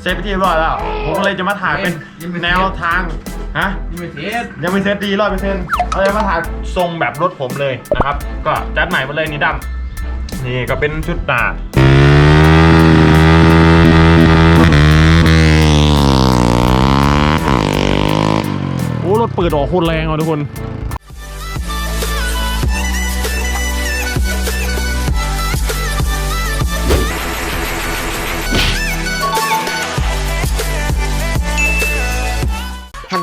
เซฟไปที่เรียบร้อยแล้ว ผมก็เลยจะมาถ่ายเป็นแนวทางฮะ นี่ไม่เทสยังไม่เซตดีร้อยเปอร์เซ็นต์เราจะมาถ่ายทรงแบบรถผมเลยนะครับ ก็จัดใหม่มาเลยนี่ดำนี่ก็เป็นชุดตาโอ้รถเปิดออกโคตรแรงอะทุกคน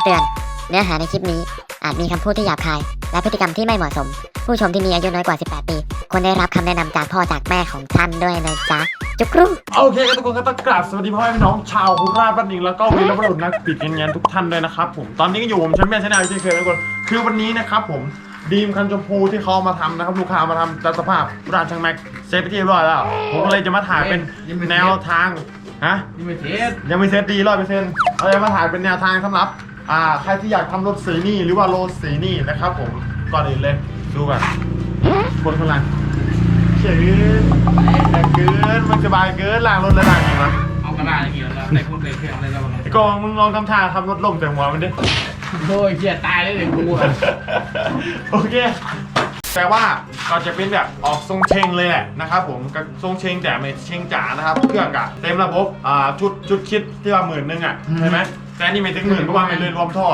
ำเตือน เนื้อหาในคลิปนี้ อาจมีคำพูดที่หยาบคาย และพฤติกรรมที่ไม่เหมาะสม ผู้ชมที่มีอายุน้อยกว่า 18 ปี ควรได้รับคำแนะนำจากพ่อจากแม่ของท่านด้วยนะจ๊ะ จุกรู โอเคครับทุกคนก็ต้องกราบสวัสดีพ่อแม่พี่น้องชาวคุราชบ้านดิงแล้วก็วีรบุรุษนักปิดเงินๆทุกท่านด้วยนะครับผมตอนนี้ก็อยู่ผมชั้นแม่ชั้นแนวที่เคยทุกคนคือวันนี้นะครับผมดีมคันชมพูที่เขาเอามาทำนะครับลูกค้าเอามาทำจัดสภาพร้านช่างแม็กเซฟไปที่เรียบร้อยแล้ว ผมก็เลยจะมาถ่ายเป็นแนวทางฮะ นี่ไม่เทสยังไม่เซตดีร้อยเปอร์เซ็นต์เราจะมาถ่ายเป็นแนวทางสำหรับ อ่าใครที่อยากทำรถสีนี่หรือว่าโรถสีนี่นะครับ ผมก่อนอื่นเลยดูกันบนข้างล่างเฉยแต่เกินมันสบายเกินล่างรถระดับนี้มั้งเอากระดาษอย่างเงี้ยแล้วในพูดในเครื่องอะไรแล้วไอ้กองมึงลองทำท่าทำรถล่มใส่หัวมันดิ โอ้ยเกียตายเลยเด็กกูอะโอเคแต่ว่าก็จะเป็นแบบออกทรงเชงเลยแหละนะครับผมกับทรงเชงแต่ไม่เชงจ๋านะครับ เครื่องกับเต็มระบบอ่าชุดชุดคิดที่ว่าหมื่นนึงอะใช่ไหม แต่อันนี่ไม่ถึงหมื่นเพราะว่าไม่เลยรวมท่อ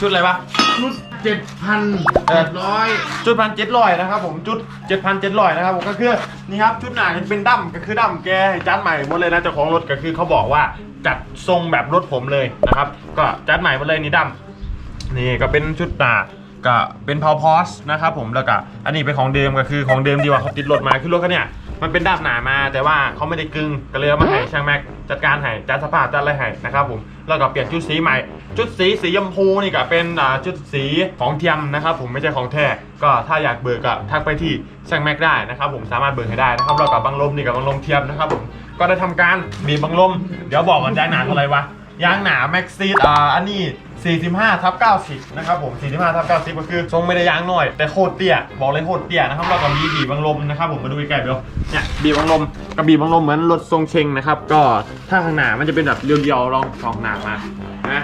ชุดอะไรวะ ชุดเจ็ดพันเจ็ดร้อยจุดพันเจ็ดร้อยนะครับผมจุดเจ็ดพันเจ็ดร้อยนะครับผมก็คือนี่ครับชุดหนาเป็นดั้มก็คือดั้มแกให้จัดใหม่หมดเลยนะเจ้าของรถก็คือเขาบอกว่าจัดทรงแบบรถผมเลยนะครับก็จัดใหม่หมดเลยนี่ดั้มนี่ก็เป็นชุดหนาก็เป็นพาวพอสนะครับผมแล้วก็อันนี้เป็นของเดิมก็คือของเดิมดีกว่าเขาติดรถมาคือรถเขาเนี่ย มันเป็นดามหนามาแต่ว่าเขาไม่ได้กึงก็เลยเอามาให้ช่างแม็กจัดการให้จัดสภาพจัดอะไรให้นะครับผมแล้วก็เปลี่ยนชุดสีใหม่ ชุดสีสียมพูนี่ก็เป็นอ่าชุดสีของเทียมนะครับผมไม่ใช่ของแท้ก็ถ้าอยากเบิกก็ทักไปที่ช่างแม็กได้นะครับผมสามารถเบิกให้ได้นะครับแล้วกับบังลมนี่กับบังลมเทียมนะครับผมก็ได้ทำการบีบบังลมเดี๋ยวบอกกันยางหนาเท่าไหร่วะ ยางหนาแม็กซีดอ่าอันนี้ 45ทับ90 นะครับผม 45ทับ90 ก็คือทรงไม่ได้ยางหน่อย แต่โคตรเตี้ย บอกเลยโคตรเตี้ยนะครับแล้วก็มีบีบบังลมนะครับผมมาดูใกล้ๆเดี๋ยวเนี่ยบีบบังลมกับบีบบังลมเหมือนรถทรงเชงนะครับ ก็ถ้าข้างหน้ามันจะเป็นแบบเรียวๆลองสองหน้ามานะ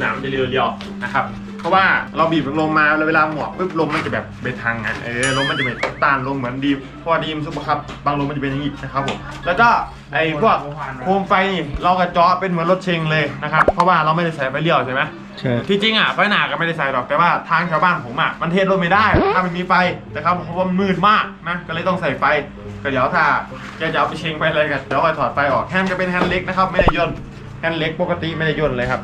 หนามจะเรียวๆนะครับ เพราะว่าเราบีบลงมาแล้วเวลาหมวกปุ๊บลมมันจะแบบไปทางอะเออลมมันจะไปต้านลมเหมือนดีมเพราะว่าดีมซุปเปอร์คัพบางลมมันจะเป็นอย่างนี้นะครับผมแล้วก็ไอ้พวกโคมไฟนี่เรากระเจาะเป็นเหมือนรถเชงเลยนะครับเพราะว่าเราไม่ได้ใส่ไฟเลี้ยวใช่ไหมใช่ที่จริงอะไฟหนาก็ไม่ได้ใส่หรอกแต่ว่าทางชาวบ้านผมอะมันเทสรถไม่ได้ ถ้าไม่มีไฟนะครับเพราะว่ามันมืดมากนะก็เลยต้องใส่ไฟก็เดี๋ยวถ้าแกจะเอาไปเชงไปอะไรกันเดี๋ยวค่อยถอดไฟออกแฮนด์ก็เป็นแฮนด์เล็กนะครับไม่ได้ย่นแฮนด์เล็กปกติไม่ได้ย่นเลยครับ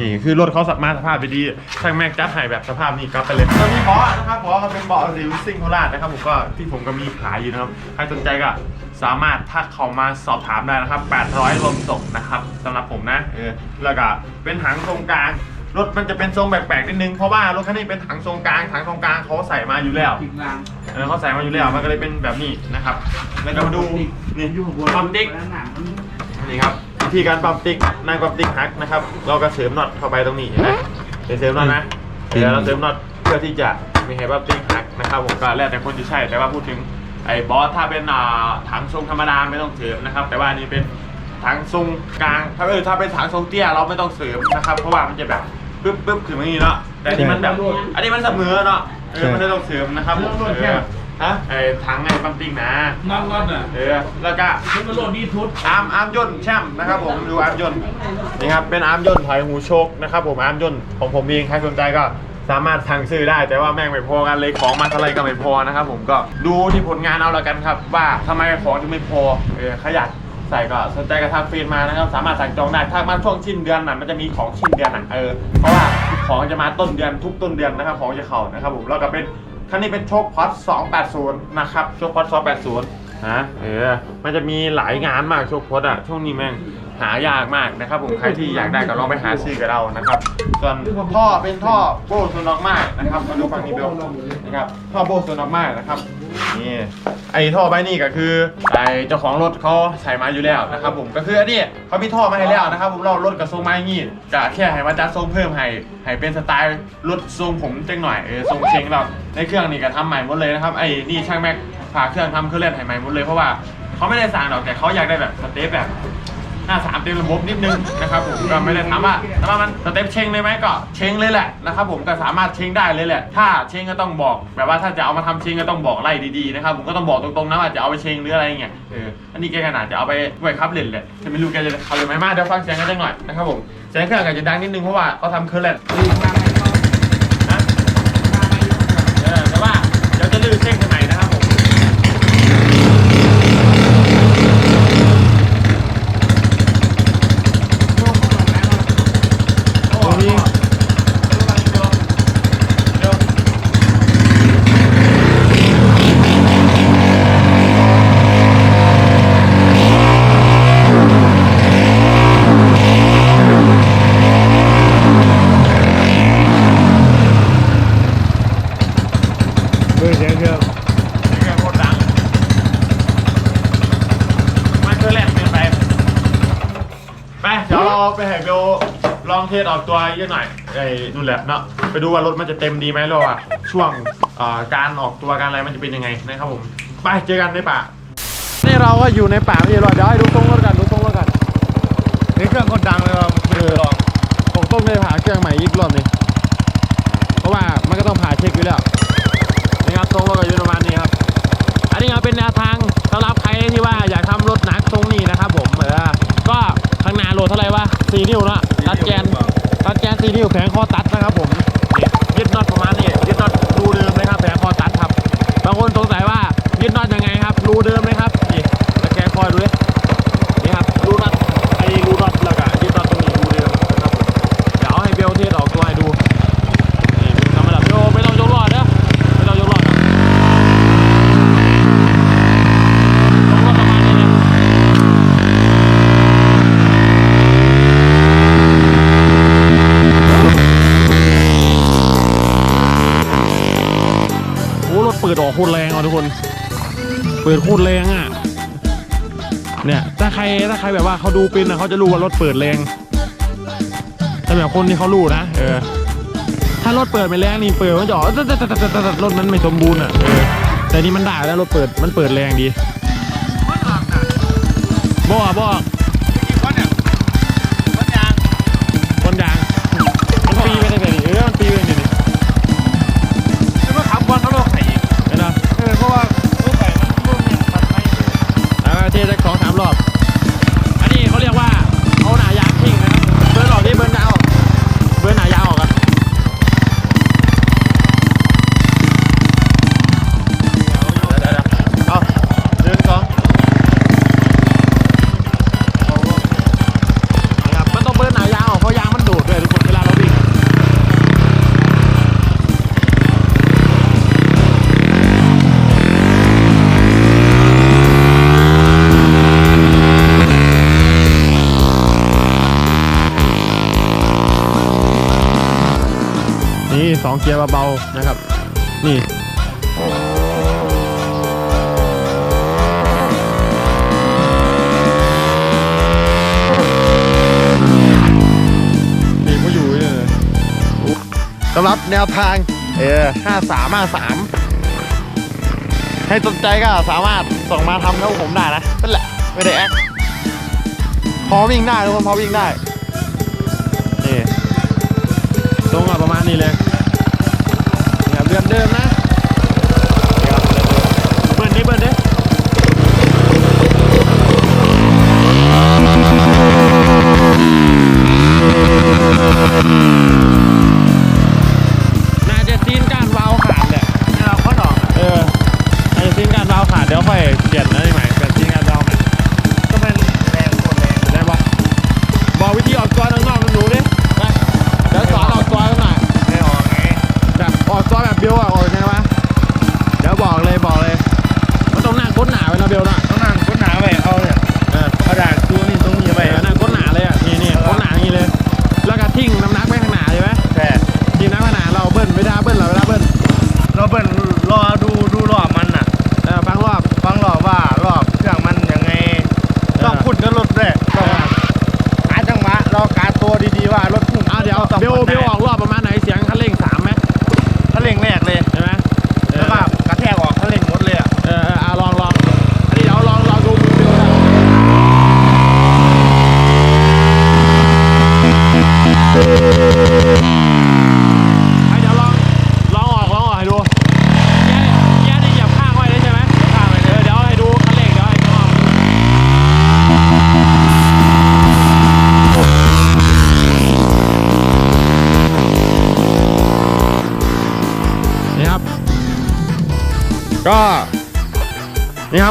นี่คือรถเขาสับมาสภาพไปดีช่างแม็กจัดให้แบบสภาพนี้กลับไปเลยแล้วมีเบาะนะครับเบาะเขาเป็นเบาะสีซิ่งโคราชนะครับผมก็ที่ผมก็มีขายอยู่นะครับใครสนใจก็สามารถทักเข้ามาสอบถามได้นะครับ 800รวมส่งนะครับสำหรับผมนะเออแล้วก็เป็นถังตรงกลางรถมันจะเป็นทรงแปลกๆนิดนึงเพราะว่ารถคันนี้เป็นถังทรงกลางถังทรงกลางเขาใส่มาอยู่แล้วอีกลางเออเขาใส่มาอยู่แล้วมันก็เลยเป็นแบบนี้นะครับ แล้วก็มาดูนี่ปั๊มติ๊กนี่ครับ วิธีการปั๊มติ๊กนายปั๊มติ๊กฮักนะครับ เราก็เสริมน็อตเข้าไปตรงนี้เห็นไหมเดี๋ยวเสริมน็อตนะเดี๋ยวเราเสริมน็อตเพื่อที่จะไม่ให้ปั๊มติ๊กฮักนะครับผมก็แล้วแต่คนจะใช่แต่ว่าพูดถึงไอ้บอสถ้าเป็นอ่าถังทรงธรรมดาไม่ต้องเสริมนะครับ แต่ว่าอันนี้เป็นถังทรงกลาง ถ้าเออถ้าเป็นถังทรงเตี้ยเราไม่ต้องเสริมนะครับ เพราะว่ามันจะแบบปึ๊บปึ๊บขึ้นมาอย่างนี้เนาะแต่อันนี้มันแบบ อันนี้มันเสมอเนาะเออมันไม่ต้องเสริมนะครับผมเออ ฮะไอ้ถังไอ้ปั๊มติ๊กนะงอนงอนอะเออแล้วก็ชุดมันโหลดดีทุดอาร์มอาร์มย่นต์แช่มนะครับผมดูอาร์มย่นต์นี่ครับเป็นอาร์มย่นต์ถอยหูโชคนะครับผมอาร์มย่นต์ของผมเองใครสนใจก็สามารถสั่งซื้อได้แต่ว่าแม่งไม่พอกันเลยของมาเท่าไรก็ไม่พอนะครับผมก็ดูที่ผลงานเอาละกันครับ ว่าทำไมของถึงไม่พอเออขยันใส่ก็สนใจกระทักเฟซมานะครับ สามารถสั่งจองได้ถ้ามาช่วงสิ้นเดือนน่ะมันจะมีของสิ้นเดือนน่ะเออเพราะว่าของจะมาต้นเดือนทุกต้นเดือนนะครับ ของจะเข้านะครับผมแล้วก็เป็น คันนี้เป็นโชคพอด280 นะครับ โชคพอด280ฮะเออ มันจะมีหลายงานมากโชคพจน์อะ ช่วงนี้แม่งหายากมากนะครับผมใครที่อยากได้ก็ลองไปหาซื้อกับเรานะครับส่วนท่อเป็นท่อโบโซนอกมากนะครับมาดูฝั่งนี้เบลนะครับท่อโบโซนอกมากนะครับ นี่ไอ้ท่อใบนี้ก็คือไอ้เจ้าของรถเขาใส่มาอยู่แล้วนะครับผมก็คืออันนี้เขามีท่อมาให้แล้วนะครับผมเรารถกับทรงไม้งี้ก็แค่ให้มาจัดทรงเพิ่มให้ให้เป็นสไตล์รถทรงผมจังหน่อยเออทรงเชงเราในเครื่องนี่ก็ทำใหม่หมดเลยนะครับไอ้นี่ช่างแม็กพาเครื่องทำเครื่องเล่นให้ใหม่หมดเลยเพราะว่าเขาไม่ได้สั่งหรอกแต่เขาอยากได้แบบสเตปแบบ หน้าสามเต็มระบบนิดนึงนะครับผมก็ไม่ได้ถามว่าถามว่ามันสเต็ปเชงเลยไหมก็เชงเลยแหละนะครับผมก็สามารถเชงได้เลยแหละ ถ้าเชงก็ต้องบอกแบบว่าถ้าจะเอามาทำเชงก็ต้องบอกไล่ดีๆนะครับผมก็ต้องบอกตรงๆนะว่าจะเอาไปเชงหรืออะไรเงี้ยเอออันนี้แกขนาดจะเอาไปไว้ครับเล่นแหละจะไม่รู้แกจะเอาเลยไหมมาเดี๋ยวฟังเสียงกันจังหน่อยนะครับผมเสียงเครื่องอาจจะดังนิดนึงเพราะว่าเขาทำเครื่องเล่นนะเออแต่ว่าเดี๋ยวจะลื้อเชงกันไหนนะครับผม ตรงนี้เดี๋ยวเบอร์เสียงเครื่องเสียงเครื่องโคตรดังมันเครื่องแรกเกินไป ไปเดี๋ยวเราไปให้เบล ลออกตัวเยอะหน่อยไอ้นู่นแหละเนาะไปดูว่ารถมันจะเต็มดีไหมหรอว่าช่วงเอ่อการออกตัวการอะไรมันจะเป็นยังไงนะครับผมไปเจอกันในป่านี่เราก็อยู่ในป่าไม่รอเดี๋ยวให้ดูตรงรถกันดูตรงรถกันนี่เครื่องคนดังเลยครับเออผมต้องเลยผ่าเครื่องใหม่อีกรอบนึงเพราะว่ามันก็ต้องผ่าเช็คอยู่แล้วนะครับตรงรถก็อยู่ประมาณนี้ครับอันนี้ก็เป็นแนวทางสำหรับใครที่ว่าอยากทำรถหนักตรงนี้นะครับผมเออก็ข้างหน้าโหลดเท่าไหร่วะ4นิ้วเนอะ ทีนี้แข็งคอตัด คตรแรงอะทุกคน เปิดโคตรแรงอะ เนี่ยถ้าใครถ้าใครแบบว่าเขาดูเป็นนะเขาจะรู้ว่ารถเปิดแรงแต่แบบคนที่เขารู้นะเออ ถ้ารถเปิดไม่แรงนี่เปิดมันจะออกรถมันไม่สมบูรณ์อะเออแต่นี่มันได้แล้วรถเปิดมันเปิดแรงดีบอกบ องเกียร์เบาๆนะครับ นี่ นี่ก็อยู่เนี่ยสำหรับแนวทาง เออห้าสามห้าสามให้สนใจก็สามารถส่งมาทำกับผมได้นะนั่นแหละ ไม่ได้แอคพอวิ่งได้ทุกคนพอวิ่งได้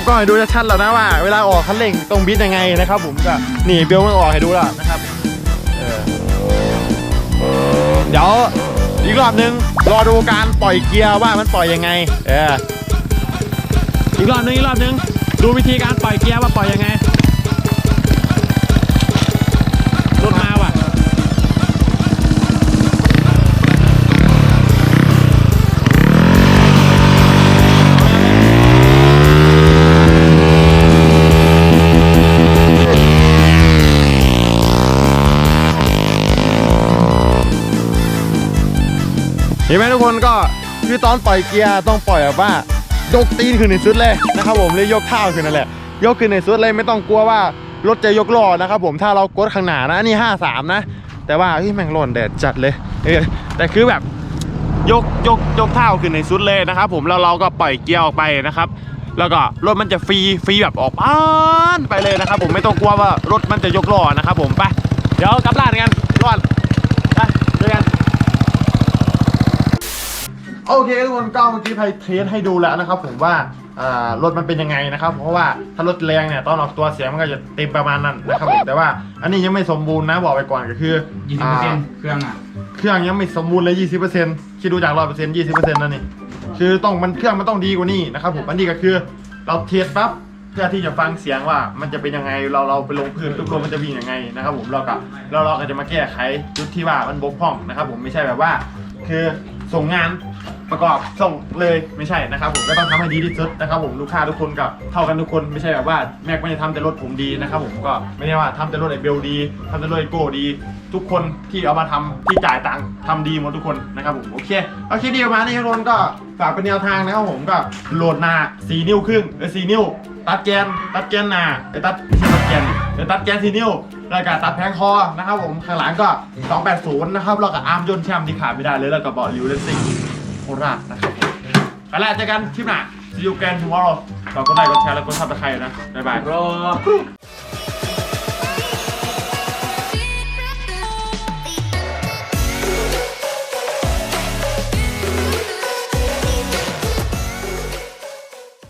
ก็ให้ดูชัดๆแล้วนะว่า เวลาออกคันเร่งตรงบิดยังไงนะครับ ผมก็นี่เบลมันออกให้ดูแล้วนะครับเออเดี๋ยวอีกรอบนึงรอดูการปล่อยเกียร์ว่ามันปล่อยยังไงเอออีกรอบนึงอีกรอบนึงดูวิธีการปล่อยเกียร์ว่าปล่อยยังไง เห็นไหมทุกคนก็คือตอนปล่อยเกียร์ต้องปล่อยแบบว่ายกตีนขึ้นในสุดเลยนะครับผมเลยยกเท้าขึ้นนั่นแหละ ยกขึ้นในสุดเลยไม่ต้องกลัวว่ารถจะยกล้อนะครับผมถ้าเรากดข้างหน้านะนี่ 53 นะ แต่ว่าเฮ้ยแม่งร้อนแดดจัดเลยเออแต่คือแบบยกยกยกเท้าขึ้นในสุดเลยนะครับผมแล้วเราก็ปล่อยเกียร์ออกไปนะครับแล้วก็รถมันจะฟรีฟรีแบบออกปานไปเลยนะครับผมไม่ต้องกลัวว่ารถมันจะยกล้อนะครับผมไปเดี๋ยวกลับร้านกันรอดไปเจอกัน โอเคทุกคนก็เมื่อกี้ไพเทสให้ดูแล้วนะครับผมว่าอ่ารถมันเป็นยังไงนะครับ เพราะว่าถ้ารถแรงเนี่ยตอนออกตัวเสียงมันก็จะเต็มประมาณนั้นนะครับผมแต่ว่าอันนี้ยังไม่สมบูรณ์นะบอกไปก่อนก็คือยี่สิบเปอร์เซ็นต์เครื่องอะเครื่องยังไม่สมบูรณ์เลย20%คิดดูจาก100% 20%นั่นนี่คือต้องมันเครื่องมันต้องดีกว่านี้นะครับผมอันนี้ก็คือเราเทสปั๊บเพื่อที่จะฟังเสียงว่ามันจะเป็นยังไงเราเราไปลงพื้นปุ๊บลมมันจะวิ่งยังไงนะครับผมเราก็เราเราก็จะมาแก้ไขจุดที่ว่ามันบกพร่องนะครับผมไม่ใช่แบบว่า คือส่งงาน ประกอบส่งเลยไม่ใช่นะครับผมก็ต้องทำให้ดีที่สุดนะครับผมลูกค้าทุกคนกับเท่ากันทุกคนไม่ใช่แบบว่าแม็กไม่ได้ทำแต่รถผมดีนะครับผมก็ไม่ได้ว่าทำแต่รถไอเบลดีทำแต่รถไอโก้ดี ทุกคนที่เอามาทำที่จ่ายตังค์ทำดีหมดทุกคนนะครับผมโอเคโอเคดีประมาณนี้ทุกคนก็ฝากเป็นแนวทางนะครับผมก็โหลดหน้า4นิ้วครึ่งเออ4นิ้ว ตัดแกนตัดแกนหน้าเอ้ยตัดไม่ใช่ตัดแกนเดี๋ยวตัดแกน4นิ้วแล้วก็ตัดแผงคอนะครับผมข้างหลังก็280นะครับแล้วก็อาร์มยนต์แชมป์ที่ขาดไม่ได้เลยแล้วก็เบาะลิวเลนซิ่ง คราชนะครับผมไปแล้วเจอกันคลิปหน้า see you again tomorrow ก็กดไลค์กดแชร์และกดซับสไครต์นะบ๊ายบายรอ